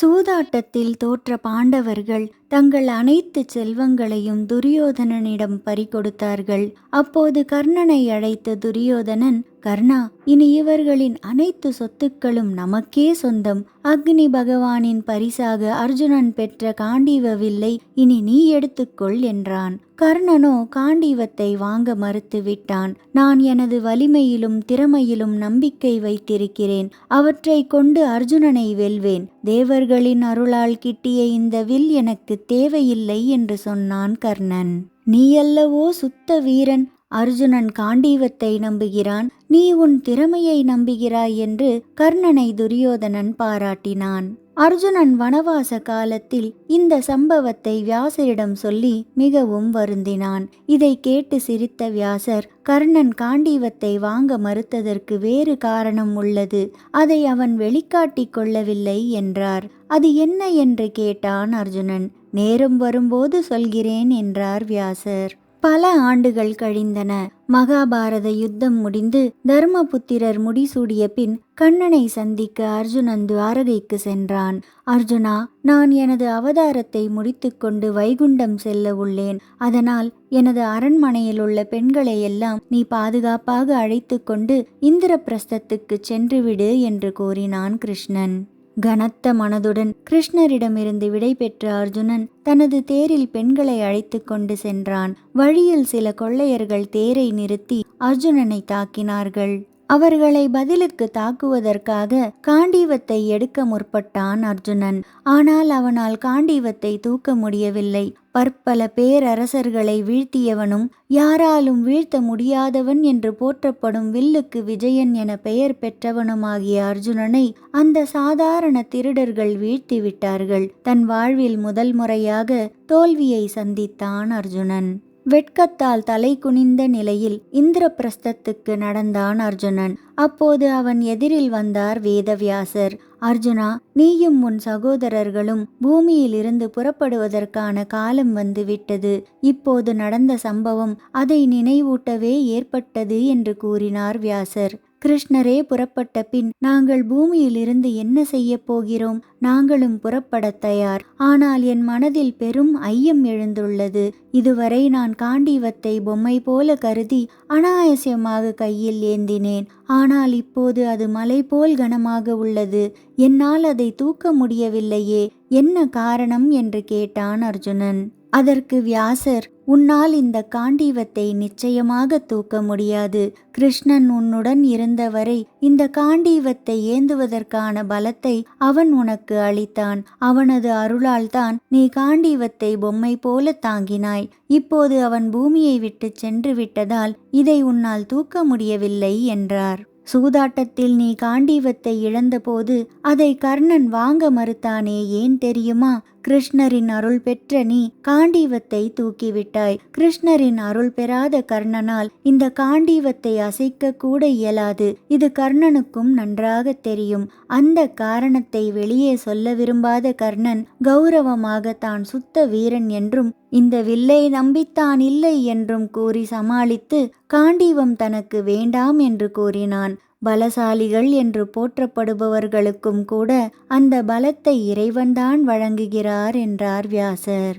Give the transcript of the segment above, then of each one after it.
சூதாட்டத்தில் தோற்ற பாண்டவர்கள் தங்கள் அனைத்து செல்வங்களையும் துரியோதனனிடம் பறிகொடுத்தார்கள். அப்போது கர்ணனை அழைத்த துரியோதனன் கர்ணா இனி இவர்களின் அனைத்து சொத்துக்களும் நமக்கே சொந்தம். அக்னி பகவானின் பரிசாக அர்ஜுனன் பெற்ற காண்டீவ வில்லை இனி நீ எடுத்துக்கொள் என்றான். கர்ணனோ காண்டீவத்தை வாங்க மறுத்து விட்டான் நான் எனது வலிமையிலும் திறமையிலும் நம்பிக்கை வைத்திருக்கிறேன். அவற்றை கொண்டு அர்ஜுனனை வெல்வேன். தேவர்களின் அருளால் கிட்டிய இந்த வில் எனக்கு தேவையில்லை என்று சொன்னான் கர்ணன். நீயல்லவோ சுத்த வீரன் அர்ஜுனன் காண்டீவத்தை நம்புகிறான். நீ உன் திறமையை நம்புகிறாய் என்று கர்ணனை துரியோதனன் பாராட்டினான். அர்ஜுனன் வனவாச காலத்தில் இந்த சம்பவத்தை வியாசரிடம் சொல்லி மிகவும் வருந்தினான். இதை கேட்டு சிரித்த வியாசர் கர்ணன் காண்டீவத்தை வாங்க மறுத்ததற்கு வேறு காரணம் உள்ளது. அதை அவன் வெளிக்காட்டிக் கொள்ளவில்லை என்றார். அது என்ன? என்று கேட்டான் அர்ஜுனன். நேரம் வரும்போது சொல்கிறேன் என்றார் வியாசர். பல ஆண்டுகள் கழிந்தன. மகாபாரத யுத்தம் முடிந்து தர்மபுத்திரர் முடிசூடிய பின் கண்ணனை சந்திக்க அர்ஜுனன் துவாரகைக்கு சென்றான். அர்ஜுனா நான் எனது அவதாரத்தை முடித்துக்கொண்டு வைகுண்டம் செல்ல உள்ளேன். அதனால் எனது அரண்மனையில் உள்ள பெண்களை எல்லாம் நீ பாதுகாப்பாக அழைத்து கொண்டு இந்திரபிரஸ்தத்துக்கு சென்றுவிடு என்று கூறினான் கிருஷ்ணன். கனத்த மனதுடன் கிருஷ்ணரிடமிருந்து விடை பெற்ற அர்ஜுனன் தனது தேரில் பெண்களை அழைத்து கொண்டு சென்றான். வழியில் சில கொள்ளையர்கள் தேரை நிறுத்தி அர்ஜுனனை தாக்கினார்கள். அவர்களை பதிலுக்கு தாக்குவதற்காக காண்டீவத்தை எடுக்க முற்பட்டான் அர்ஜுனன். ஆனால் அவனால் காண்டீவத்தை தூக்க முடியவில்லை. பற்பல பேரரசர்களை வீழ்த்தியவனும் யாராலும் வீழ்த்த முடியாதவன் என்று போற்றப்படும் வில்லுக்கு விஜயன் என பெயர் பெற்றவனுமாகிய அர்ஜுனனை அந்த சாதாரண திருடர்கள் வீழ்த்தி விட்டார்கள். தன் வாழ்வில் முதல் முறையாக தோல்வியை சந்தித்தான் அர்ஜுனன். வெட்கத்தால் தலை குனிந்த நிலையில் இந்திரபிரஸ்தத்துக்கு நடந்தான் அர்ஜுனன். அப்போது அவன் எதிரில் வந்தார் வேதவியாசர். அர்ஜுனா நீயும் உன் சகோதரர்களும் பூமியிலிருந்து புறப்படுவதற்கான காலம் வந்துவிட்டது. இப்போது நடந்த சம்பவம் அதை நினைவூட்டவே ஏற்பட்டது என்று கூறினார் வியாசர். கிருஷ்ணரே புறப்பட்ட பின் நாங்கள் பூமியிலிருந்து என்ன செய்ய போகிறோம்? நாங்களும் புறப்படத் தயார். ஆனால் என் மனதில் பெரும் ஐயம் எழுந்துள்ளது. இதுவரை நான் காண்டீவத்தை பொம்மை போல கருதி அனாயசியமாக கையில் ஏந்தினேன். ஆனால் இப்போது அது மலை போல் கனமாக உள்ளது. என்னால் அதை தூக்க முடியவில்லையே. என்ன காரணம்? என்று கேட்டான் அர்ஜுனன். அதற்கு வியாசர் உன்னால் இந்த காண்டீவத்தை நிச்சயமாக தூக்க முடியாது. கிருஷ்ணன் உன்னுடன் இருந்தவரை இந்த காண்டீவத்தை ஏந்துவதற்கான பலத்தை அவன் உனக்கு அளித்தான். அவனது அருளால்தான் நீ காண்டீவத்தை பொம்மை போல தாங்கினாய். இப்போது அவன் பூமியை விட்டு சென்று விட்டதால் இதை உன்னால் தூக்க முடியவில்லை என்றார். சூதாட்டத்தில் நீ காண்டீவத்தை இழந்தபோது அதை கர்ணன் வாங்க மறுத்தானே ஏன் தெரியுமா? கிருஷ்ணரின் அருள் பெற்ற நீ காண்டீவத்தை தூக்கிவிட்டாய். கிருஷ்ணரின் அருள் பெறாத கர்ணனால் இந்த காண்டீவத்தை அசைக்க கூட இயலாது. இது கர்ணனுக்கும் நன்றாக தெரியும். அந்த காரணத்தை வெளியே சொல்ல விரும்பாத கர்ணன் கௌரவமாக தான் சுத்த வீரன் என்றும் இந்த வில்லை நம்பித்தான் இல்லை என்றும் கூறி சமாளித்து காண்டீவம் தனக்கு வேண்டாம் என்று கூறினான். பலசாலிகள் என்று போற்றப்படுபவர்களுக்கும் கூட அந்த பலத்தை இறைவன்தான் வழங்குகிறார் என்றார் வியாசர்.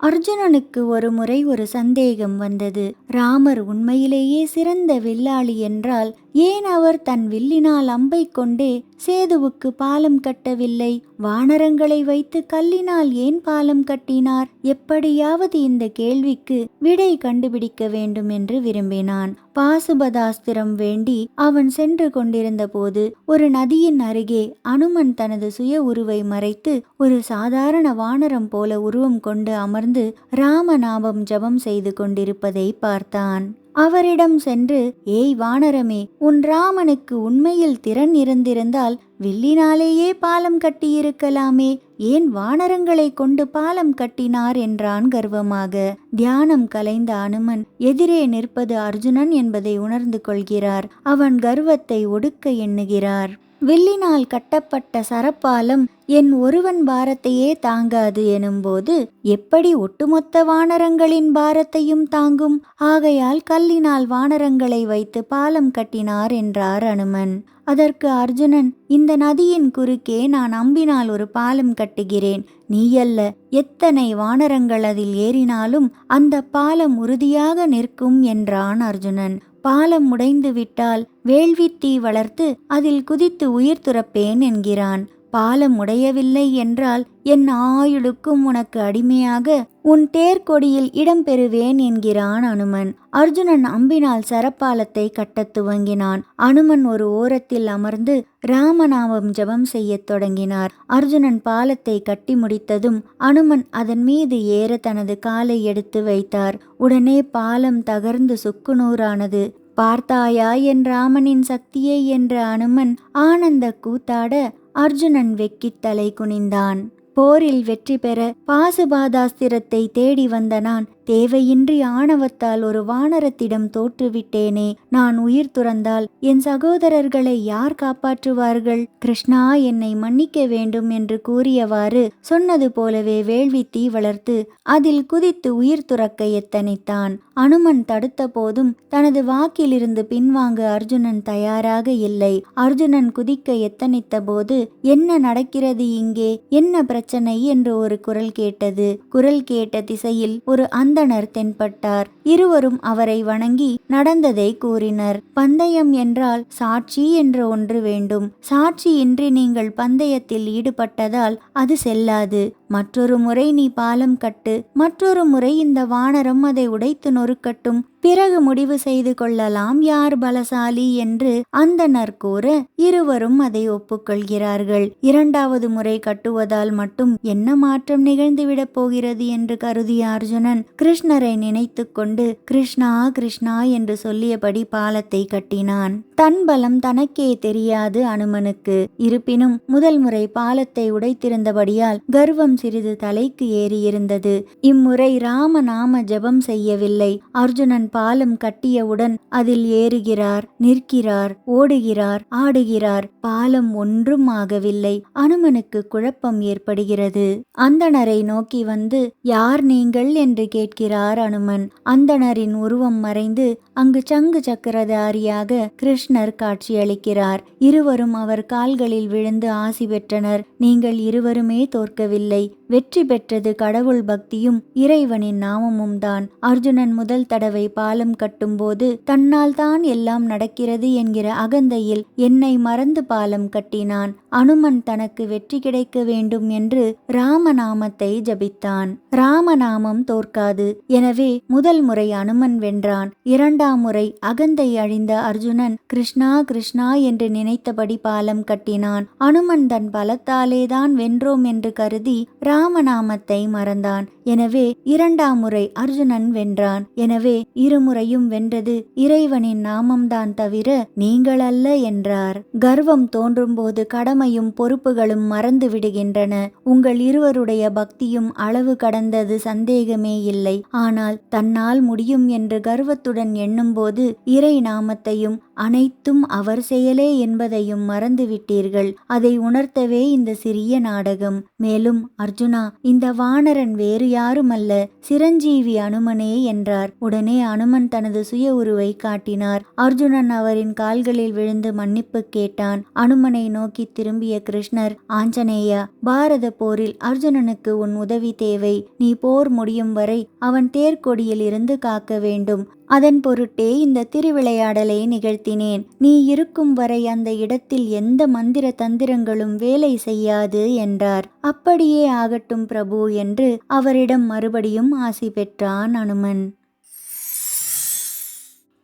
அர்ஜுனனுக்கு ஒரு முறை ஒரு சந்தேகம் வந்தது. ராமர் உண்மையிலேயே சிறந்த வில்லாளி என்றால் ஏன் அவர் தன் வில்லினால் அம்பை கொண்டே சேதுவுக்கு பாலம் கட்டவில்லை? வானரங்களை வைத்து கல்லினால் ஏன் பாலம் கட்டினார்? எப்படியாவது இந்த கேள்விக்கு விடை கண்டுபிடிக்க வேண்டும் என்று விரும்பினான். பாசுபதாஸ்திரம் வேண்டி அவன் சென்று கொண்டிருந்த போது ஒரு நதியின் அருகே அனுமன் தனது சுய உருவை மறைத்து ஒரு சாதாரண வானரம் போல உருவம் கொண்டு அமர்ந்து ராமநாமம் ஜபம் செய்து கொண்டிருப்பதை பார்த்தான். அவரிடம் சென்று ஏய் வானரமே உன் ராமனுக்கு உண்மையில் திறன் இருந்திருந்தால் வில்லினாலேயே பாலம் கட்டியிருக்கலாமே ஏன் வானரங்களை கொண்டு பாலம் கட்டினார் என்றான் கர்வமாக. தியானம் கலைந்த அனுமன் எதிரே நிற்பது அர்ஜுனன் என்பதை உணர்ந்து கொள்கிறார். அவன் கர்வத்தை ஒடுக்க எண்ணுகிறார். வில்லினால் கட்டப்பட்ட சரப்பாலம் என் ஒருவன் பாரத்தையே தாங்காது எனும்போது எப்படி ஒட்டுமொத்த வானரங்களின் பாரத்தையும் தாங்கும்? ஆகையால் கல்லினால் வானரங்களை வைத்து பாலம் கட்டினார் என்றார் அனுமன். அதற்கு அர்ஜுனன் இந்த நதியின் குறுக்கே நான் அம்பினால் ஒரு பாலம் கட்டுகிறேன். நீயல்ல எத்தனை வானரங்கள் அதில் ஏறினாலும் அந்த பாலம் உறுதியாக நிற்கும் என்றான் அர்ஜுனன். பாலம் முடைந்து விட்டால் வேள்வித்தீ வளர்த்து அதில் குதித்து உயிர் துறப்பேன் என்கிறான். பாலம் உடையவில்லை என்றால் என் ஆயுளுக்கும் உனக்கு அடிமையாக உன் தேர்கொடியில் இடம் பெறுவேன் என்கிறான் அனுமன். அர்ஜுனன் அம்பினால் சரப்பாலத்தை கட்டத் துவங்கினான். அனுமன் ஒரு ஓரத்தில் அமர்ந்து ராமநாமம் ஜபம் செய்யத் தொடங்கினார். அர்ஜுனன் பாலத்தை கட்டி முடித்ததும் அனுமன் அதன் மீது ஏற தனது காலை எடுத்து வைத்தார். உடனே பாலம் தகர்ந்து சுக்குநூறானது. பார்த்தாயா என் ராமனின் சக்தியை என்ற அனுமன் ஆனந்த கூத்தாட அர்ஜுனன் வெக்கித் தலை குனிந்தான். போரில் வெற்றி பெற பாசுபாதாஸ்திரத்தை தேடி வந்த நான் தேவையின்றி ஆணவத்தால் ஒரு வானரத்திடம் தோற்றுவிட்டேனே நான் உயிர் துறந்தால் என் சகோதரர்களை யார் காப்பாற்றுவார்கள்? கிருஷ்ணா என்னை மன்னிக்க வேண்டும் என்று கூறியவாறு சொன்னது போலவே வேள்வி தீ வளர்த்து அதில் குதித்து உயிர் துறக்க எத்தனைத்தான். அனுமன் தடுத்த போதும் தனது வாக்கிலிருந்து பின்வாங்க அர்ஜுனன் தயாராக இல்லை. அர்ஜுனன் குதிக்க எத்தனித்த போது என்ன நடக்கிறது இங்கே? என்ன பிரச்சனை? என்று ஒரு குரல் கேட்டது. குரல் கேட்ட திசையில் ஒரு அந்த அந்தணர் தென்பட்டார். இருவரும் அவரை வணங்கி நடந்ததை கூறினர். பந்தயம் என்றால் சாட்சி என்ற ஒன்று வேண்டும். சாட்சியின்றி நீங்கள் பந்தயத்தில் ஈடுபட்டதால் அது செல்லாது. மற்றொரு முறை நீ பாலம் கட்டு. மற்றொரு முறை இந்த வானரம் அதை உடைத்து நொறுக்கட்டும். பிறகு முடிவு செய்து கொள்ளலாம் யார் பலசாலி என்று அந்தனர் கூற இருவரும் அதை ஒப்புக்கொள்கிறார்கள். இரண்டாவது முறை கட்டுவதால் மட்டும் என்ன மாற்றம் நிகழ்ந்துவிடப் போகிறது என்று கருதிய அர்ஜுனன் கிருஷ்ணரை நினைத்து கொண்டு கிருஷ்ணா கிருஷ்ணா என்று சொல்லியபடி பாலத்தை கட்டினான். தன் பலம் தனக்கே தெரியாது அனுமனுக்கு. இருப்பினும் முதல் முறை பாலத்தை உடைத்திருந்தபடியால் கர்வம் சிறிது தலைக்கு ஏறியிருந்தது. இம்முறை ராம நாம ஜபம் செய்யவில்லை. அர்ஜுனன் பாலம் கட்டியவுடன் அதில் ஏறுகிறார் நிற்கிறார் ஓடுகிறார் ஆடுகிறார். பாலம் ஒன்றும் ஆகவில்லை. அனுமனுக்கு குழப்பம் ஏற்படுகிறது. அந்தணரை நோக்கி வந்து யார் நீங்கள்? என்று கேட்கிறார் அனுமன். அந்தணரின் உருவம் மறைந்து அங்கு சங்கு சக்கரதாரியாக கிருஷ்ணர் காட்சியளிக்கிறார். இருவரும் அவர் கால்களில் விழுந்து ஆசி பெற்றனர். நீங்கள் இருவருமே தோற்கவில்லை. வெற்றி பெற்றது கடவுள் பக்தியும் இறைவனின் நாமமும் தான் அர்ஜுனன் முதல் தடவை பாலம் கட்டும்போது தன்னால் தான் எல்லாம் நடக்கிறது என்கிற அகந்தையில் என்னை மறந்து பாலம் கட்டினான். அனுமன் தனக்கு வெற்றி கிடைக்க வேண்டும் என்று ராமநாமத்தை ஜபித்தான். ராமநாமம் தோற்காது. எனவே முதல் முறை அனுமன் வென்றான். இரண்டாம் முறை அகந்தை அழிந்த அர்ஜுனன் கிருஷ்ணா கிருஷ்ணா என்று நினைத்தபடி பாலம் கட்டினான். அனுமன் தன் பலத்தாலேதான் வென்றோம் என்று கருதி ராமநாமத்தை மறந்தான். எனவே இரண்டாம் முறை அர்ஜுனன் வென்றான். எனவே இருமுறையும் வென்றது. இறைவனின் நாமம்தான் தவிர நீங்கள் அல்ல என்றார். கர்வம் தோன்றும்போது கடமையும் பொறுப்புகளும் மறந்து விடுகின்றன. உங்கள் இருவருடைய பக்தியும் அளவு கடந்தது சந்தேகமே இல்லை. ஆனால் தன்னால் முடியும் என்று கர்வத்துடன் எண்ணும்போது இறை நாமத்தையும் அனைத்தும் அவர் செயலே என்பதையும் மறந்துவிட்டீர்கள். அதை உணர்த்தவே இந்த சிறிய நாடகம். மேலும் அர்ஜுனா இந்த வானரன் வேறு யாருமல்ல சிரஞ்சீவி அனுமனே என்றார். உடனே அனுமன் தனது சுய உருவை காட்டினார். அர்ஜுனன் அவரின் கால்களில் விழுந்து மன்னிப்பு கேட்டான். அனுமனை நோக்கி திரும்பிய கிருஷ்ணர் ஆஞ்சநேயா பாரத போரில் அர்ஜுனனுக்கு உன் உதவி தேவை. நீ போர் முடியும் வரை அவன் தேர்கொடியில் இருந்து காக்க வேண்டும். அதன் பொருட்டே இந்த திருவிளையாடலை நிகழ்த்தினேன். நீ இருக்கும் வரை அந்த இடத்தில் எந்த மந்திர தந்திரங்களும் வேலை செய்யாது என்றார். அப்படியே ஆகட்டும் பிரபு என்று அவரிடம் மறுபடியும் ஆசி பெற்றான் அனுமன்.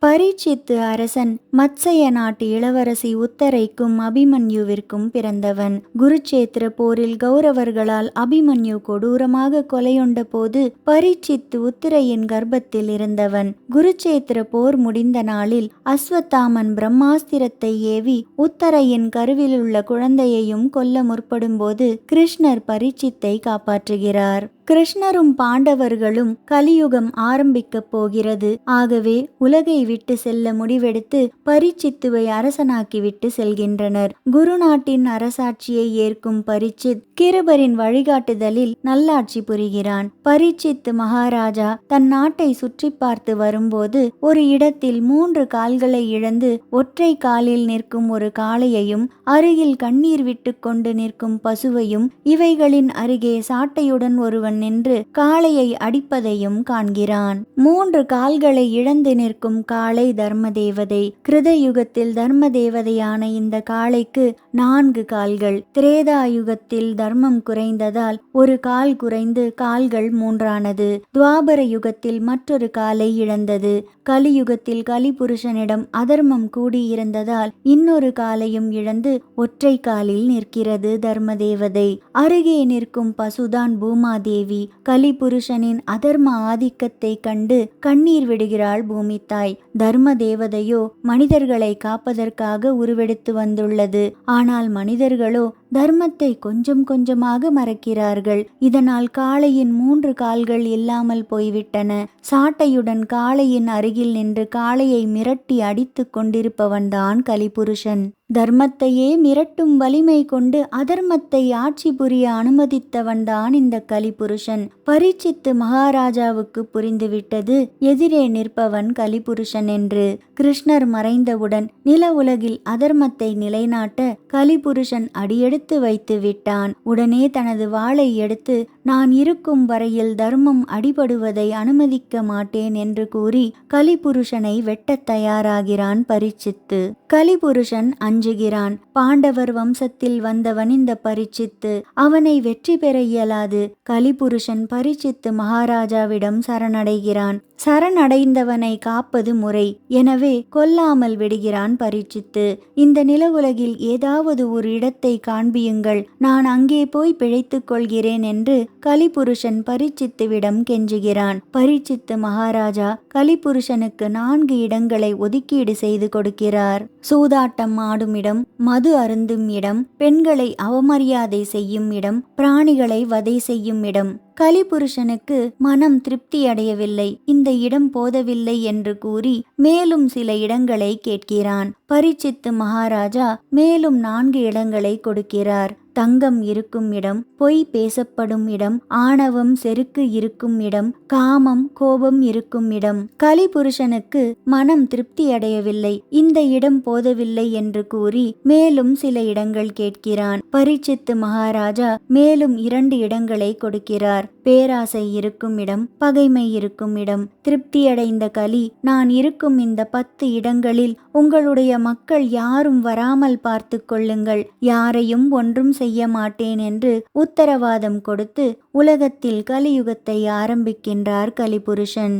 பரீட்சித்து அரசன் மத்சய நாட்டு இளவரசி உத்தரைக்கும் அபிமன்யுவிற்கும் பிறந்தவன். குருச்சேத்திர போரில் கௌரவர்களால் அபிமன்யு கொடூரமாக கொலையுண்ட போது பரீட்சித்து உத்திரையின் கர்ப்பத்தில் இருந்தவன். குருச்சேத்திர போர் முடிந்த நாளில் அஸ்வத்தாமன் பிரம்மாஸ்திரத்தை ஏவி உத்தரையின் கருவில் உள்ள குழந்தையையும் கொல்ல முற்படும்போது கிருஷ்ணர் பரீட்சித்தை காப்பாற்றுகிறார். கிருஷ்ணரும் பாண்டவர்களும் கலியுகம் ஆரம்பிக்கப் போகிறது. ஆகவே உலகை விட்டு செல்ல முடிவெடுத்து பரிச்சித்துவை அரசனாக்கிவிட்டு செல்கின்றனர். குருநாட்டின் அரசாட்சியை ஏற்கும் பரிச்சித் கிருபரின் வழிகாட்டுதலில் நல்லாட்சி புரிகிறான். பரிச்சித் மகாராஜா தன் நாட்டை சுற்றி பார்த்து வரும்போது ஒரு இடத்தில் மூன்று கால்களை இழந்து ஒற்றை காலில் நிற்கும் ஒரு காளையையும் அருகில் கண்ணீர் விட்டு கொண்டு நிற்கும் பசுவையும் இவைகளின் அருகே சாட்டையுடன் ஒருவன் நின்று காளையை அடிப்பதையும் காண்கிறான். மூன்று கால்களை இழந்து நிற்கும் காளை தர்ம தேவதை கிருத யுகத்தில் தர்ம தேவதையான இந்த காளைக்கு நான்கு கால்கள். திரேதா யுகத்தில் தர்மம் குறைந்ததால் ஒரு கால் குறைந்து கால்கள் மூன்றானது. துவாபர யுகத்தில் மற்றொரு காலை இழந்தது. கலியுகத்தில் கலிபுருஷனிடம் அதர்மம் கூடியிருந்ததால் இன்னொரு காலையும் இழந்து ஒற்றை காலில் நிற்கிறது தர்மதேவதை. அருகே நிற்கும் பசுதான் பூமாதேவி. கலிபுருஷனின் அதர்ம ஆதிக்கத்தை கண்டு கண்ணீர் விடுகிறாள் பூமித்தாய். தர்ம தேவதையோ மனிதர்களை காப்பதற்காக உருவெடுத்து வந்துள்ளது. ஆனால் மனிதர்களோ தர்மத்தை கொஞ்சம் கொஞ்சமாக மறக்கிறார்கள். இதனால் காளையின் மூன்று கால்கள் இல்லாமல் போய்விட்டன. சாட்டையுடன் காளையின் அருகில் நின்று காளையை மிரட்டி அடித்து கொண்டிருப்பவன்தான் கலிபுருஷன். தர்மத்தையே மிரட்டும் வலிமை கொண்டு அதர்மத்தை ஆட்சி புரிய அனுமதித்தவன்தான் இந்த கலிபுருஷன். பரிச்சித்து மகாராஜாவுக்கு புரிந்துவிட்டது எதிரே நிற்பவன் கலிபுருஷன் என்று. கிருஷ்ணர் மறைந்தவுடன் நில உலகில் அதர்மத்தை நிலைநாட்ட கலிபுருஷன் எடுத்து வைத்து விட்டான். உடனே தனது வாளை எடுத்து நான் இருக்கும் வரையில் தர்மம் அடிபடுவதை அனுமதிக்க மாட்டேன் என்று கூறி கலிபுருஷனை வெட்டத் தயாராகிறான் பரிச்சித்து கலிபுருஷன் அஞ்சுகிறான். பாண்டவர் வம்சத்தில் வந்தவன் இந்த பரிச்சித்து அவனை வெற்றி பெற இயலாது. கலிபுருஷன் பரிச்சித்து மகாராஜாவிடம் சரணடைகிறான். சரணடைந்தவனை காப்பது முறை. எனவே கொல்லாமல் விடுகிறான் பரிச்சித்து இந்த நில உலகில் ஏதாவது ஒரு இடத்தை காண்பியுங்கள். நான் அங்கே போய் பிழைத்துக் கொள்கிறேன் என்று கலிபுருஷன் பரிச்சித்துவிடம் கெஞ்சுகிறான். பரிச்சித்து மகாராஜா கலிபுருஷனுக்கு நான்கு இடங்களை ஒதுக்கீடு செய்து கொடுக்கிறார். சூதாட்டம் ஆடும் இடம் மது அருந்தும் இடம் பெண்களை அவமரியாதை செய்யும் இடம் பிராணிகளை வதை செய்யும் இடம். கலிபுருஷனுக்கு மனம் திருப்தி அடையவில்லை இந்த இடம் போதவில்லை என்று கூறி மேலும் சில இடங்களை கேட்கிறான். பரிச்சித்து மகாராஜா மேலும் நான்கு இடங்களை கொடுக்கிறார். தங்கம் இருக்கும் இடம் பொய் பேசப்படும் இடம் ஆணவம் செருக்கு இருக்கும் இடம் காமம் கோபம் இருக்கும் இடம். கலிபுருஷனுக்கு மனம் திருப்தி அடையவில்லை இந்த இடம் போதவில்லை என்று கூறி மேலும் சில இடங்கள் கேட்கிறான். பரிச்சித்து மகாராஜா மேலும் இரண்டு இடங்களை கொடுக்கிறார். பேராசை இருக்கும் இடம் பகைமை இருக்கும் இடம் திருப்தியடைந்த கலி நான் இருக்கும் இந்த பத்து இடங்களில் உங்களுடைய மக்கள் யாரும் வராமல் பார்த்து கொள்ளுங்கள். யாரையும் ஒன்றும் செய்ய மாட்டேன் என்று உத்தரவாதம் கொடுத்து உலகத்தில் கலியுகத்தை ஆரம்பிக்கின்றார் கலிபுருஷன்.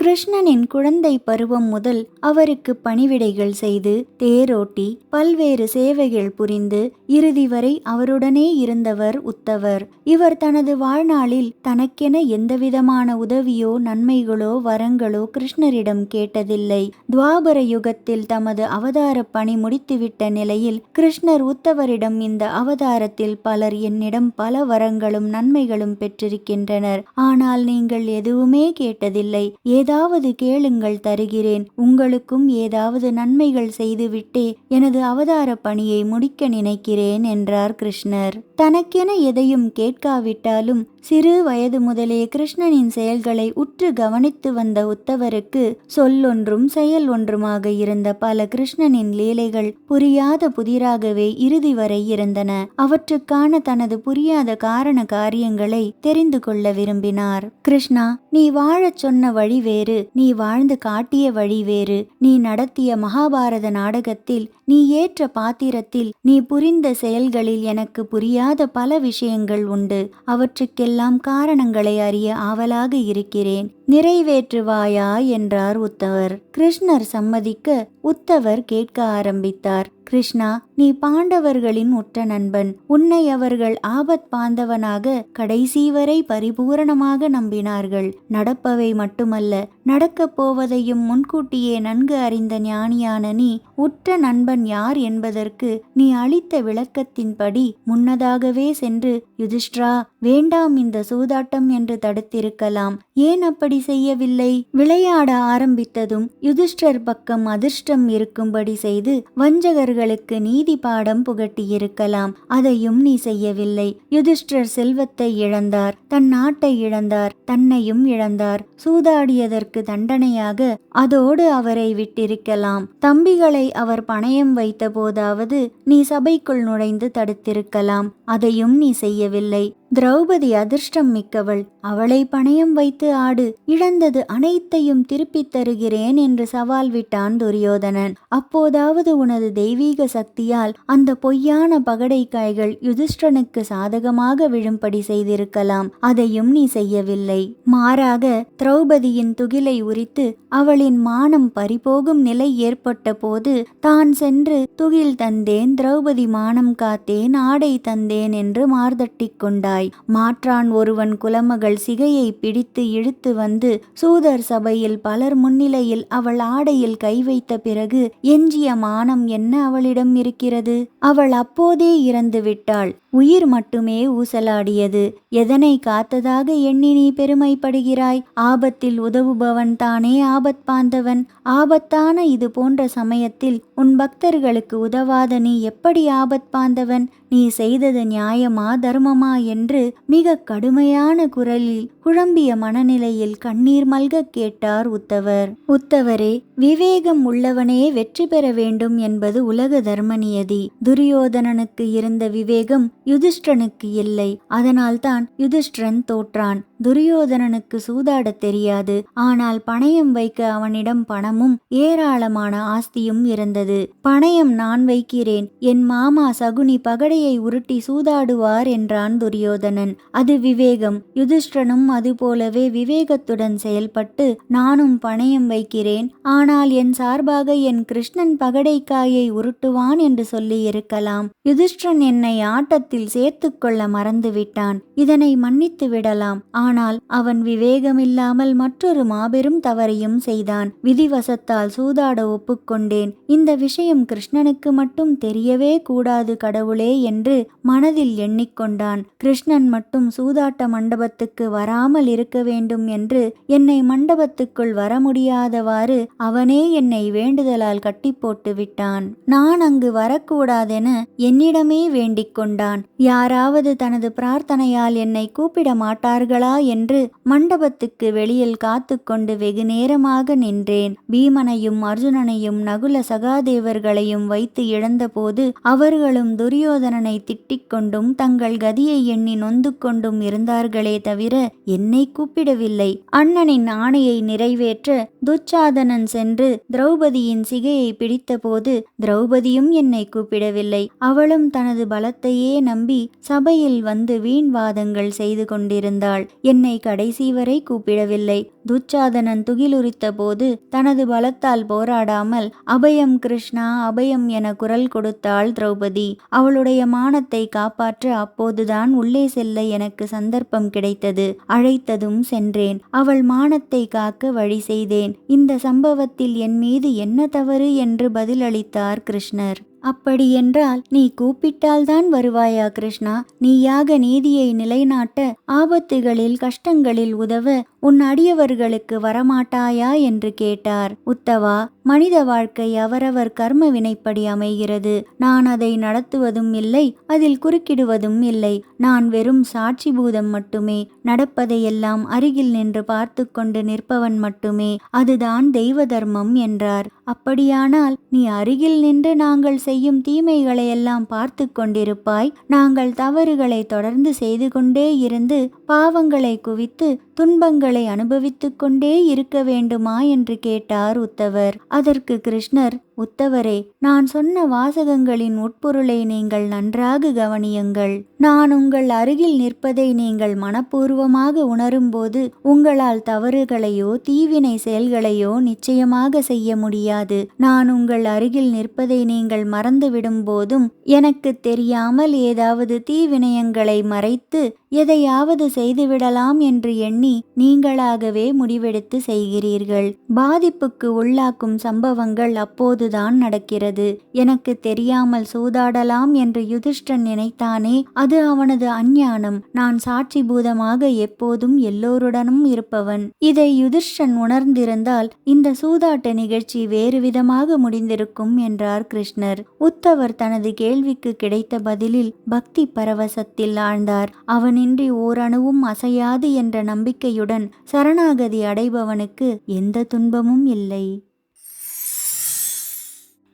கிருஷ்ணனின் குழந்தை பருவம் முதல் அவருக்கு பணிவிடைகள் செய்து தேரோட்டி பல்வேறு சேவைகள் புரிந்து இறுதி வரை அவருடனே இருந்தவர் உத்தவர். இவர் தனது வாழ்நாளில் தனக்கென எந்தவிதமான உதவியோ நன்மைகளோ வரங்களோ கிருஷ்ணரிடம் கேட்டதில்லை. துவாபர யுகத்தில் தமது அவதார பணி முடித்துவிட்ட நிலையில் கிருஷ்ணர் உத்தவரிடம் இந்த அவதாரத்தில் பலர் என்னிடம் பல வரங்களும் நன்மைகளும் பெற்றிருக்கின்றனர். ஆனால் நீங்கள் எதுவுமே கேட்டதில்லை. ஏதாவது ஏதாவது கேளுங்கள் தருகிறேன். உங்களுக்கும் ஏதாவது நன்மைகள் செய்துவிட்டே எனது அவதார பணியை முடிக்க நினைக்கிறேன் என்றார் கிருஷ்ணர். தனக்கென எதையும் கேட்காவிட்டாலும் சிறு வயது முதலே கிருஷ்ணனின் செயல்களை உற்று கவனித்து வந்த உத்தவருக்கு சொல்லொன்றும் செயல் ஒன்றுமாக இருந்த பல கிருஷ்ணனின் லீலைகள் புரியாத புதிராகவே இறுதி வரை இருந்தன. அவற்றுக்கான தனது புரியாத காரண காரியங்களை தெரிந்து கொள்ள விரும்பினார். கிருஷ்ணா நீ வாழச் சொன்ன வழி வேறு நீ வாழ்ந்து காட்டிய வழி வேறு. நீ நடத்திய மகாபாரத நாடகத்தில் நீ ஏற்ற பாத்திரத்தில் நீ புரிந்த செயல்களில் எனக்கு புரியாத பல விஷயங்கள் உண்டு. அவற்றுக்கெல்லாம் எல்லாம் காரணங்களை அறிய ஆவலாக இருக்கிறேன். நிறைவேற்றுவாயா என்றார் உத்தவர். கிருஷ்ணர் சம்மதிக்க உத்தவர் கேட்க ஆரம்பித்தார். கிருஷ்ணா நீ பாண்டவர்களின் உற்ற நண்பன். உன்னை அவர்கள் ஆபத் பாந்தவனாக கடைசி வரை பரிபூரணமாக நம்பினார்கள். நடப்பவை மட்டுமல்ல நடக்கப் போவதையும் முன்கூட்டியே நன்கு அறிந்த ஞானியான நீ உற்ற நண்பன் யார் என்பதற்கு நீ அளித்த விளக்கத்தின்படி முன்னதாகவே சென்று யுதிஷ்டிரா வேண்டாம் இந்த சூதாட்டம் என்று தடுத்திருக்கலாம். ஏன் அப்படி செய்யவில்லை. விளையாட ஆரம்பித்ததும் யுதிஷ்டர் பக்கம் அதிர்ஷ்டம் இருக்கும்படி செய்து வஞ்சகர்களுக்கு நீதி பாடம் புகட்டியிருக்கலாம். அதையும் நீ செய்யவில்லை. யுதிஷ்டர் செல்வத்தை இழந்தார். தன் நாட்டை இழந்தார். தன்னையும் இழந்தார். சூதாடியதற்கு தண்டனையாக அதோடு அவரை விட்டிருக்கலாம். தம்பிகளை அவர் பணயம் வைத்த போதாவது நீ சபைக்குள் நுழைந்து தடுத்திருக்கலாம். அதையும் நீ செய்யவில்லை. திரௌபதி அதிர்ஷ்டம் மிக்கவள். அவளை பணயம் வைத்து ஆடு. இழந்தது அனைத்தையும் திருப்பித் தருகிறேன் என்று சவால் விட்டான் துரியோதனன். அப்போதாவது உனது தெய்வீக சக்தியால் அந்த பொய்யான பகடைக்காய்கள் யுதிஷ்டனுக்கு சாதகமாக விழும்படி செய்திருக்கலாம். அதையும் நீ செய்யவில்லை. மாறாக திரௌபதியின் துகிலை உரித்து அவளின் மானம் பறிபோகும் நிலை ஏற்பட்ட போது தான் சென்று துகில் தந்தேன் திரௌபதி மானம் காத்தேன் ஆடை தந்தேன் என்று மார்தட்டிக் கொண்டாய் மாற்றான் ஒருவன் குலமகள் சிகையை பிடித்து இழுத்து வந்து சூதர் சபையில் பலர் முன்னிலையில் அவள் ஆடையில் கை வைத்த பிறகு எஞ்சிய மானம் என்ன அவளிடம் இருக்கிறது? அவள் அப்போதே இறந்து விட்டாள் உயிர் மட்டுமே ஊசலாடியது. எதனை காத்ததாக எண்ணி நீ பெருமைப்படுகிறாய்? ஆபத்தில் உதவுபவன் தானே ஆபத் பாந்தவன். ஆபத்தான இது போன்ற சமயத்தில் உன் பக்தர்களுக்கு உதவாத நீ எப்படி ஆபத் பாந்தவன்? நீ செய்தது நியாயமா தர்மமா என்று மிக கடுமையான குரலில் குழம்பிய மனநிலையில் கண்ணீர் மல்க கேட்டார் உத்தவர். உத்தவரே விவேகம் உள்ளவனே வெற்றி பெற வேண்டும் என்பது உலக தர்ம நியதி. துரியோதனனுக்கு இருந்த விவேகம் யுதிஷ்டனுக்கு இல்லை. அதனால்தான் யுதிஷ்டிரன் தோற்றான். துரியோதனனுக்கு சூதாடத் தெரியாது. ஆனால் பணயம் வைக்க அவனிடம் பணமும் ஏராளமான ஆஸ்தியும் இருந்தது. பணயம் நான் வைக்கிறேன். என் மாமா சகுனி பகடையை உருட்டி சூதாடுவார் என்றான் துரியோதனன். அது விவேகம். யுதிஷ்டனும் அதுபோலவே விவேகத்துடன் செயல்பட்டு நானும் பணயம் வைக்கிறேன். ஆனால் என் சார்பாக என் கிருஷ்ணன் பகடைக்காயை உருட்டுவான் என்று சொல்லி இருக்கலாம் யுதிஷ்டன் என்னை ஆட்டத்தில் சேர்த்துக்கொள்ள மறந்துவிட்டான். இதனை மன்னித்து விடலாம். ஆனால் அவன் விவேகமில்லாமல் மற்றொரு மாபெரும் தவறையும் செய்தான். விதிவசத்தால் சூதாட ஒப்புக்கொண்டேன். இந்த விஷயம் கிருஷ்ணனுக்கு மட்டும் தெரியவே கூடாது கடவுளே என்று மனதில் எண்ணிக்கொண்டான். கிருஷ்ணன் மட்டும் சூதாட்ட மண்டபத்துக்கு வராமல் இருக்க வேண்டும் என்று என்னை மண்டபத்துக்குள் வர முடியாதவாறு அவனே என்னை வேண்டுதலால் கட்டி போட்டு விட்டான். நான் அங்கு வரக்கூடாதென என்னிடமே வேண்டிக் கொண்டான் யாராவது தனது பிரார்த்தனையால் என்னை கூப்பிட மாட்டார்களா என்று மண்டபத்துக்கு வெளியில் காத்து கொண்டு வெகு நேரமாக நின்றேன். பீமனையும் அர்ஜுனனையும் நகுல சகாதேவர்களையும் வைத்து இழந்தபோது அவர்களும் துரியோதனனை திட்டிக் கொண்டும் தங்கள் கதியை எண்ணி நொந்து கொண்டும் இருந்தார்களே தவிர என்னை கூப்பிடவில்லை. அண்ணனின் ஆணையை நிறைவேற்ற துச்சாதனன் சென்று திரௌபதியின் சிகையை பிடித்தபோது திரௌபதியும் என்னை கூப்பிடவில்லை. அவளும் தனது பலத்தையே நம்பி சபையில் வந்து வீண்வாதங்கள் செய்து கொண்டிருந்தாள். என்னை கடைசி வரை கூப்பிடவில்லை. துச்சாதனன் துகிலுரித்த போது தனது பலத்தால் போராடாமல் அபயம் கிருஷ்ணா அபயம் என குரல் கொடுத்தாள் திரௌபதி. அவளுடைய மானத்தை காப்பாற்ற அப்போதுதான் உள்ளே செல்ல எனக்கு சந்தர்ப்பம் கிடைத்தது. அழைத்ததும் சென்றேன். அவள் மானத்தை காக்க வழி செய்தேன். இந்த சம்பவத்தில் என் மீது என்ன தவறு? என்று பதிலளித்தார் கிருஷ்ணர். அப்படியென்றால் நீ கூப்பிட்டால்தான் வருவாயா கிருஷ்ணா? நீயாக நீதியை நிலைநாட்ட ஆபத்துகளில் கஷ்டங்களில் உதவ உன் அடியவர்களுக்கு வரமாட்டாயா? என்று கேட்டார். உத்தவா மனித வாழ்க்கை அவரவர் கர்ம வினைப்படி அமைகிறது. நான் அதை நடத்துவதும் இல்லை அதில் குறுக்கிடுவதும் இல்லை. நான் வெறும் சாட்சி பூதம் மட்டுமே நடப்பதையெல்லாம் அருகில் நின்று பார்த்து கொண்டு நிற்பவன் மட்டுமே அதுதான் தெய்வ தர்மம் என்றார். அப்படியானால் நீ அருகில் நின்று நாங்கள் செய்யும் தீமைகளையெல்லாம் பார்த்து கொண்டிருப்பாய். நாங்கள் தவறுகளை தொடர்ந்து செய்து கொண்டே இருந்து பாவங்களை குவித்து துன்பங்களை அனுபவித்துக் கொண்டே இருக்க வேண்டுமா என்று கேட்டார் உத்தவர். அதற்கு கிருஷ்ணர் உத்தவரே நான் சொன்ன வாசகங்களின் உட்பொருளை நீங்கள் நன்றாக கவனியுங்கள். நான் உங்கள் அருகில் நிற்பதை நீங்கள் மனப்பூர்வமாக உணரும்போது உங்களால் தவறுகளையோ தீவினை செயல்களையோ நிச்சயமாக செய்ய முடியாது. நான் உங்கள் அருகில் நிற்பதை நீங்கள் மறந்துவிடும் போதும் எனக்கு தெரியாமல் ஏதாவது தீவினயங்களை மறைத்து எதையாவது செய்துவிடலாம் என்று எண்ணி நீங்களாகவே முடிவெடுத்து செய்கிறீர்கள். பாதிப்புக்கு உள்ளாக்கும் சம்பவங்கள் அப்போது அப்போதுதான் நடக்கிறது. எனக்கு தெரியாமல் சூதாடலாம் என்று யுதிஷ்டன் நினைத்தானே அது அவனது அஞ்ஞானம். நான் சாட்சி பூதமாக எப்போதும் எல்லோருடனும் இருப்பவன். இதை யுதிஷ்டன் உணர்ந்திருந்தால் இந்த சூதாட்ட நிகழ்ச்சி வேறு விதமாக முடிந்திருக்கும் என்றார் கிருஷ்ணர். உத்தவர் தனது கேள்விக்கு கிடைத்த பதிலில் பக்தி பரவசத்தில் ஆழ்ந்தார். அவனின்றி ஓரணுவும் அசையாது என்ற நம்பிக்கையுடன் சரணாகதி அடைபவனுக்கு எந்த துன்பமும் இல்லை.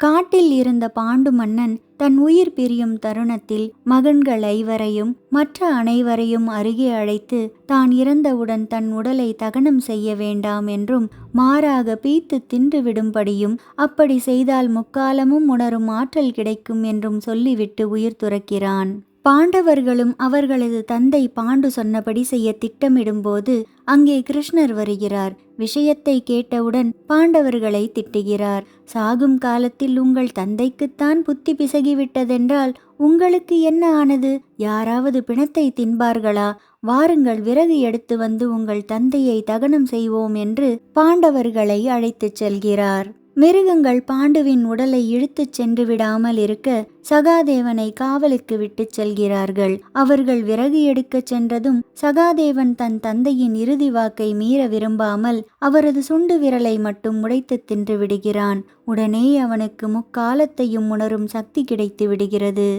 காட்டில் இருந்த பாண்டு மன்னன் தன் உயிர் பிரியும் தருணத்தில் மகன்கள் ஐவரையும் மற்ற அனைவரையும் அருகே அழைத்து தான் இறந்தவுடன் தன் உடலை தகனம் செய்ய வேண்டாம் என்றும் மாறாக பீத்து தின்றுவிடும்படியும் அப்படி செய்தால் முக்காலமும் உணரும் ஆற்றல் கிடைக்கும் என்றும் சொல்லிவிட்டு உயிர் துறக்கிறான். பாண்டவர்களும் அவர்களது தந்தை பாண்டு சொன்னபடி செய்ய திட்டமிடும்போது அங்கே கிருஷ்ணர் வருகிறார். விஷயத்தை கேட்டவுடன் பாண்டவர்களை திட்டுகிறார். சாகும் காலத்தில் உங்கள் தந்தைக்குத்தான் புத்தி பிசகிவிட்டதென்றால் உங்களுக்கு என்ன ஆனது? யாராவது பிணத்தை தின்பார்களா? வாருங்கள் விறகு எடுத்து வந்து உங்கள் தந்தையை தகனம் செய்வோம் என்று பாண்டவர்களை அழைத்துச் செல்கிறார். மிருகங்கள் பாண்டுவின் உடலை இழுத்துச் சென்று விடாமல் இருக்க சகாதேவனை காவலுக்கு விட்டுச் செல்கிறார்கள். அவர்கள் விறகு எடுக்கச் சென்றதும் சகாதேவன் தன் தந்தையின் இறுதி வாக்கை மீற விரும்பாமல் அவரது சுண்டு விரலை மட்டும் உடைத்து தின்று விடுகிறான். உடனே அவனுக்கு முக்காலத்தையும் உணரும் சக்தி கிடைத்து விடுகிறது.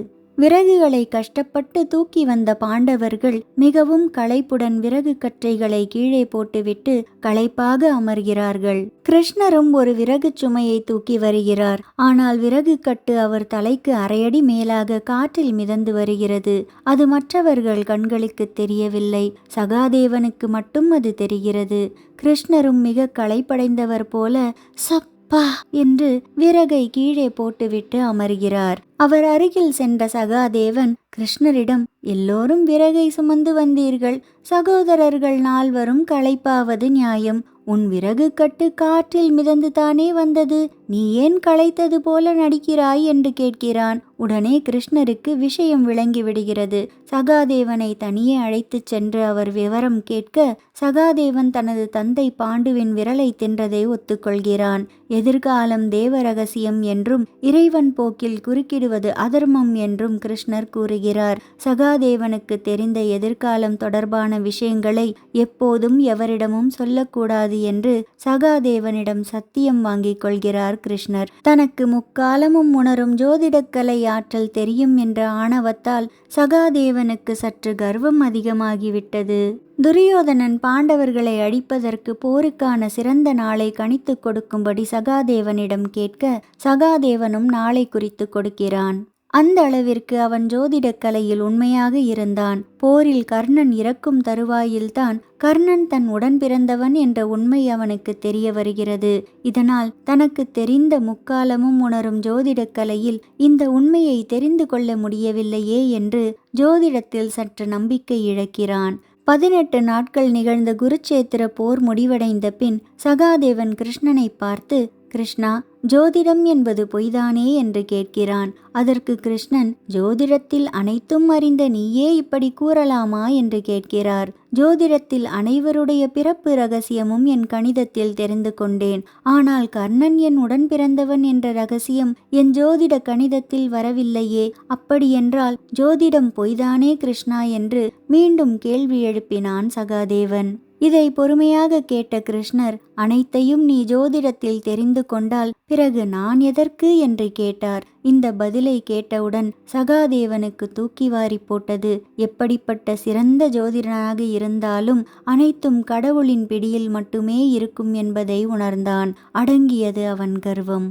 விறகுகளை கஷ்டப்பட்டு தூக்கி வந்த பாண்டவர்கள் மிகவும் களைப்புடன் விறகு கற்றைகளை கீழே போட்டுவிட்டு களைப்பாக அமர்கிறார்கள். கிருஷ்ணரும் ஒரு விறகு சுமையை தூக்கி வருகிறார். ஆனால் விறகு கட்டு அவர் தலைக்கு அரையடி மேலாக காற்றில் மிதந்து வருகிறது. அது மற்றவர்கள் கண்களுக்கு தெரியவில்லை. சகாதேவனுக்கு மட்டும் அது தெரிகிறது. கிருஷ்ணரும் மிக களைப்படைந்தவர் போல சப் பா என்று விறகை கீழே போட்டுவிட்டு அமர்கிறார். அவர் அருகில் சென்ற சகாதேவன் கிருஷ்ணரிடம் எல்லோரும் விறகை சுமந்து வந்தீர்கள். சகோதரர்கள் நால்வரும் களைப்பாவது நியாயம். உன் விறகு கட்டு காற்றில் மிதந்து தானே வந்தது? நீ ஏன் களைத்தது போல நடிக்கிறாய் என்று கேட்கிறான். உடனே கிருஷ்ணருக்கு விஷயம் விளங்கி விடுகிறது. சகாதேவனை தனியே அழைத்துச் சென்று அவர் விவரம் கேட்க சகாதேவன் தனது தந்தை பாண்டுவின் விரலை தின்றதை ஒத்துக்கொள்கிறான். எதிர்காலம் தேவ ரகசியம் என்றும் இறைவன் போக்கில் குறுக்கிடுவது அதர்மம் என்றும் கிருஷ்ணர் கூறுகிறார். சகாதேவனுக்கு தெரிந்த எதிர்காலம் தொடர்பான விஷயங்களை எப்போதும் எவரிடமும் சொல்லக்கூடாது என்று சகாதேவனிடம் சத்தியம் வாங்கிக் கொள்கிறார் கிருஷ்ணர் தனக்கு முக்காலமும் உணரும் ஜோதிடக்கலை ஆற்றல் தெரியும் என்ற ஆணவத்தால் சகாதேவனுக்கு சற்று கர்வம் அதிகமாகிவிட்டது. துரியோதனன் பாண்டவர்களை அழிப்பதற்கு போருக்கான சிறந்த நாளை கணித்து கொடுக்கும்படி சகாதேவனிடம் கேட்க சகாதேவனும் நாளை குறித்து கொடுக்கிறான். அந்த அளவிற்கு அவன் ஜோதிடக் கலையில் உண்மையாக இருந்தான். போரில் கர்ணன் இறக்கும் தருவாயில்தான் கர்ணன் தன் உடன் பிறந்தவன் என்ற உண்மை அவனுக்கு தெரிய வருகிறது. இதனால் தனக்கு தெரிந்த முக்காலமும் உணரும் ஜோதிடக் கலையில் இந்த உண்மையை தெரிந்து கொள்ள முடியவில்லையே என்று ஜோதிடத்தில் சற்று நம்பிக்கை இழக்கிறான். பதினெட்டு நாட்கள் நிகழ்ந்த குருச்சேத்திர போர் முடிவடைந்த பின் சகாதேவன் கிருஷ்ணனை பார்த்து கிருஷ்ணா ஜோதிடம் என்பது பொய்தானே என்று கேட்கிறான். அதற்கு கிருஷ்ணன் ஜோதிடத்தில் அனைத்தும் அறிந்த நீயே இப்படி கூறலாமா? என்று கேட்கிறார். ஜோதிடத்தில் அனைவருடைய பிறப்பு ரகசியமும் என் கணிதத்தில் தெரிந்து கொண்டேன். ஆனால் கர்ணன் என் உடன் பிறந்தவன் என்ற ரகசியம் என் ஜோதிட கணிதத்தில் வரவில்லையே. அப்படியென்றால் ஜோதிடம் பொய்தானே கிருஷ்ணா? என்று மீண்டும் கேள்வி எழுப்பினான் சகாதேவன். இதை பொறுமையாக கேட்ட கிருஷ்ணர் அனைத்தையும் நீ ஜோதிடத்தில் தெரிந்து கொண்டால் பிறகு நான் எதற்கு? என்று கேட்டார். இந்த பதிலை கேட்டவுடன் சகாதேவனுக்கு தூக்கி வாரி போட்டது எப்படிப்பட்ட சிறந்த ஜோதிடனாக இருந்தாலும் அனைத்தும் கடவுளின் பிடியில் மட்டுமே இருக்கும் என்பதை உணர்ந்தான். அடங்கியது அவன் கர்வம்.